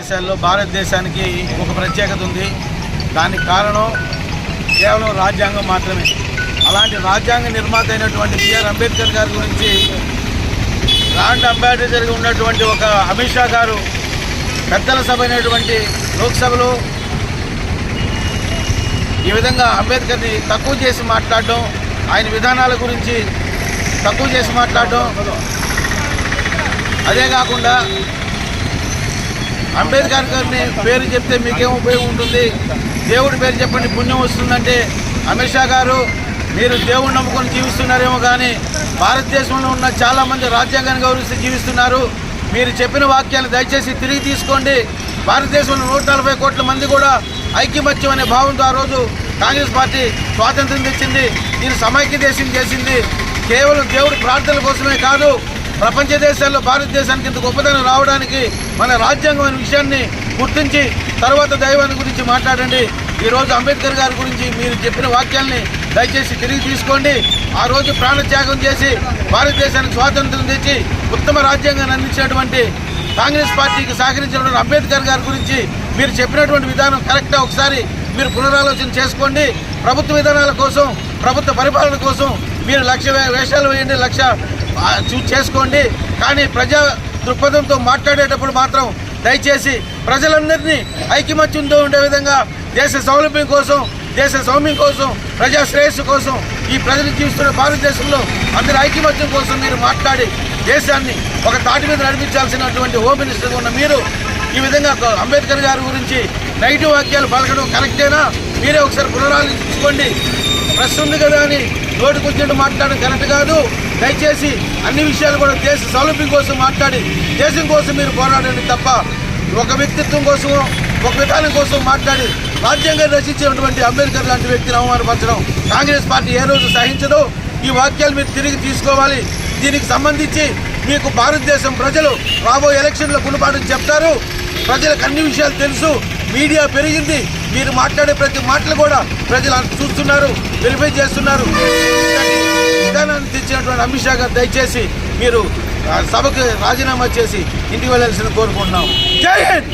దేశాల్లో భారతదేశానికి ఒక ప్రత్యేకత ఉంది. దానికి కారణం కేవలం రాజ్యాంగం మాత్రమే. అలాంటి రాజ్యాంగ నిర్మాత అయినటువంటి బిఆర్ అంబేద్కర్ గారి గురించి గ్రాండ్ అంబాసిడర్గా ఉన్నటువంటి ఒక అమిత్ షా గారు పెద్దల సభ అయినటువంటి లోక్సభలో ఈ విధంగా అంబేద్కర్ని తక్కువ చేసి మాట్లాడడం ఆయన విధానాల గురించి తక్కువ చేసి మాట్లాడడం అదే కాకుండా అంబేద్కర్ గారిని పేరు చెప్తే మీకేం ఉపయోగం ఉంటుంది? దేవుడి పేరు చెప్పండి పుణ్యం వస్తుందంటే. అమిత్ షా గారు మీరు దేవుడిని నమ్ముకొని జీవిస్తున్నారేమో కానీ భారతదేశంలో ఉన్న చాలామంది రాజ్యాంగాన్ని గౌరవిస్తూ జీవిస్తున్నారు. మీరు చెప్పిన వాక్యాలు దయచేసి తిరిగి తీసుకోండి. భారతదేశంలో నూట నలభై కోట్ల మంది కూడా ఐక్యమత్యం అనే భావంతో ఆ రోజు కాంగ్రెస్ పార్టీ స్వాతంత్రం తెచ్చింది. దీన్ని సమైక్య దేశం చేసింది. కేవలం దేవుడి ప్రార్థనల కోసమే కాదు ప్రపంచ దేశాల్లో భారతదేశానికి ఇంత గొప్పదనం రావడానికి మన రాజ్యాంగం అనే విషయాన్ని గుర్తించి తర్వాత దైవాన్ని గురించి మాట్లాడండి. ఈరోజు అంబేద్కర్ గారి గురించి మీరు చెప్పిన వాక్యాల్ని దయచేసి తిరిగి తీసుకోండి. ఆ రోజు ప్రాణత్యాగం చేసి భారతదేశానికి స్వాతంత్రం తెచ్చి ఉత్తమ రాజ్యాంగాన్ని అందించినటువంటి కాంగ్రెస్ పార్టీకి సహకరించినటువంటి అంబేద్కర్ గారి గురించి మీరు చెప్పినటువంటి విధానం కరెక్టా? ఒకసారి మీరు పునరాలోచన చేసుకోండి. ప్రభుత్వ విధానాల కోసం ప్రభుత్వ పరిపాలన కోసం మీరు లక్ష వే- వేషాలు వేయండి లక్ష చేసుకోండి. కానీ ప్రజా దృక్పథంతో మాట్లాడేటప్పుడు మాత్రం దయచేసి ప్రజలందరినీ ఐకమత్యంతో ఉండే విధంగా దేశ సౌలభ్యం కోసం దేశ సౌమ్యం కోసం ప్రజా శ్రేయస్సు కోసం ఈ ప్రజలు జీవిస్తున్న భారతదేశంలో అందరి ఐకమత్యం కోసం మీరు మాట్లాడి దేశాన్ని ఒక తాటి మీద నడిపించాల్సినటువంటి హోమ్ మినిస్టర్గా ఉన్న మీరు ఈ విధంగా అంబేద్కర్ గారి గురించి నెగిటివ్ వాక్యాలు పలకడం కరెక్టేనా? మీరే ఒకసారి పునరాలోచించుకోండి. ప్రెస్ ఉంది కదా అని నోటికి వచ్చినట్టు మాట్లాడడం కరెక్ట్ కాదు. దయచేసి అన్ని విషయాలు కూడా దేశ సౌలభ్యం కోసం మాట్లాడి దేశం కోసం మీరు పోరాడండి తప్ప ఒక వ్యక్తిత్వం కోసం ఒక విధానం కోసం మాట్లాడి రాజ్యాంగం రచించినటువంటి అంబేద్కర్ లాంటి వ్యక్తిని అవమానపరచడం కాంగ్రెస్ పార్టీ ఏ రోజు సహించదో. ఈ వాక్యాలు మీరు తిరిగి తీసుకోవాలి. దీనికి సంబంధించి మీకు భారతదేశం ప్రజలు రాబోయే ఎలక్షన్లో గుణపాఠం చెప్తారు. ప్రజలకు అన్ని విషయాలు తెలుసు. మీడియా పెరిగింది. మీరు మాట్లాడే ప్రతి మాటలు కూడా ప్రజలు చూస్తున్నారు వెరిఫై చేస్తున్నారు. విధానాన్ని తెచ్చినటువంటి అమిత్ షా గారు దయచేసి మీరు సభకు రాజీనామా చేసి ఇంటికి వెళ్ళాల్సిన కోరుకుంటున్నాం జై హింద్!